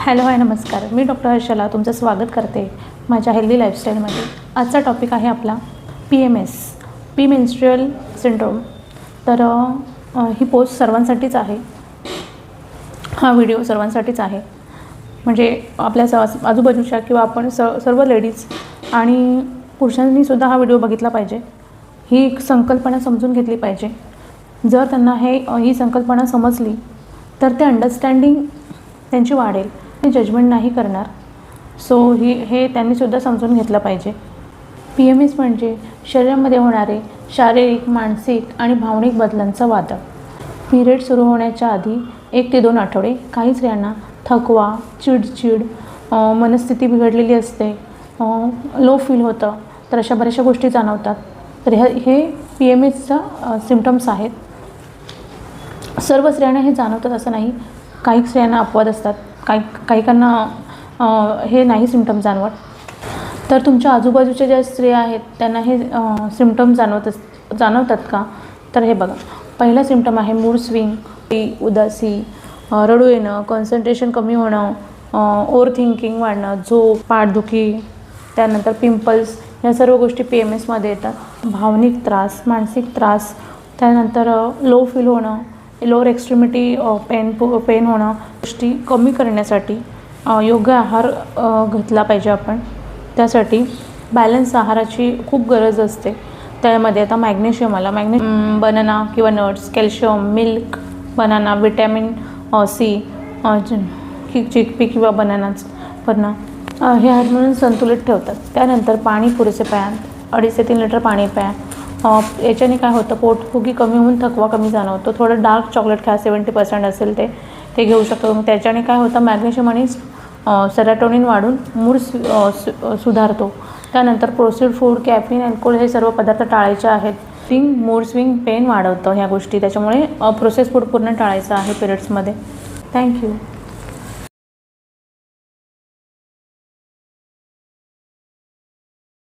Hello hi नमस्कार. मी doctor Harshala तुमचं स्वागत करते माझ्या हेल्दी लाईफस्टाईलमध्ये आजचा टॉपिक आहे आपला P M S P menstrual syndrome तर ही पोस्ट सर्वांसाठीच आहे. हा व्हिडिओ सर्वांसाठीच आहे. म्हणजे आपल्या स आजूबाजूच्या किंवा आपण स सर्व लेडीज आणि पुरुषांनीसुद्धा हा व्हिडिओ बघितला पाहिजे. ही एक संकल्पना समजून घेतली पाहिजे. जर त्यांना हे ही संकल्पना समजली तर ते अंडरस्टँडिंग त्यांची वाढेल. मी जजमेंट नाही करणार. सो ही हे त्यांनीसुद्धा समजून घेतलं पाहिजे. पी एम एस म्हणजे शरीरामध्ये होणारे शारीरिक मानसिक आणि भावनिक बदलांचं वादळ. पिरियड सुरू होण्याच्या आधी एक ते दोन आठवडे काही स्त्रियांना थकवा चिडचिड मनस्थिती बिघडलेली असते लो फील होतं तर अशा बऱ्याचशा गोष्टी जाणवतात. तर ह्या हे पी एम एसचं सिमटम्स आहेत. सर्व स्त्रियांना हे जाणवतात असं नाही. काही स्त्रियांना अपवाद असतात. काही काहीकांना हे नाही सिमटम जाणवत. तर तुमच्या आजूबाजूच्या ज्या स्त्रिया आहेत त्यांना हे सिमटम जाणवत अस जाणवतात का? तर हे बघा. पहिला सिमटम आहे मूड स्विंग उदासी रडू येणं कॉन्सन्ट्रेशन कमी होणं ओव्हर थिंकिंग वाढणं झोप पाठदुखी त्यानंतर पिंपल्स या सर्व गोष्टी पी एम एसमध्ये येतात. भावनिक त्रास मानसिक त्रास त्यानंतर लो फील होणं लोअर एक्स्ट्रीमिटी पेन पेन होणं गोष्टी कमी करण्यासाठी योग्य आहार घेतला पाहिजे आपण. त्यासाठी बॅलन्स आहाराची खूप गरज असते. त्यामध्ये आता मॅग्नेशियम आला. मॅग्ने बनाना किंवा nuts calcium milk banana vitamin C chickpea किंवा बनानाच पन्ना हे हार्मोन संतुलित ठेवतात. त्यानंतर पाणी पुरेसे प्या अडीच ते तीन लिटर पाणी प्या. याच्याने काय होतं पोटफुगी कमी होऊन थकवा कमी जाणवतो. थोडं डार्क चॉकलेट खा सेवन्टी पर्सेंट असेल ते ते घेऊ शकतो. मग त्याच्याने काय होतं मॅग्नेशियम आणि सेराटोनिन वाढून मूड सु सुधारतो. त्यानंतर प्रोसिड फूड कॅफिन अल्कोहोल हे सर्व पदार्थ टाळायचे आहेत. स्विंग मूड स्विंग पेन वाढवतं ह्या गोष्टी. त्याच्यामुळे प्रोसेस फूड पूर्ण टाळायचं आहे पिरियड्समध्ये थँक्यू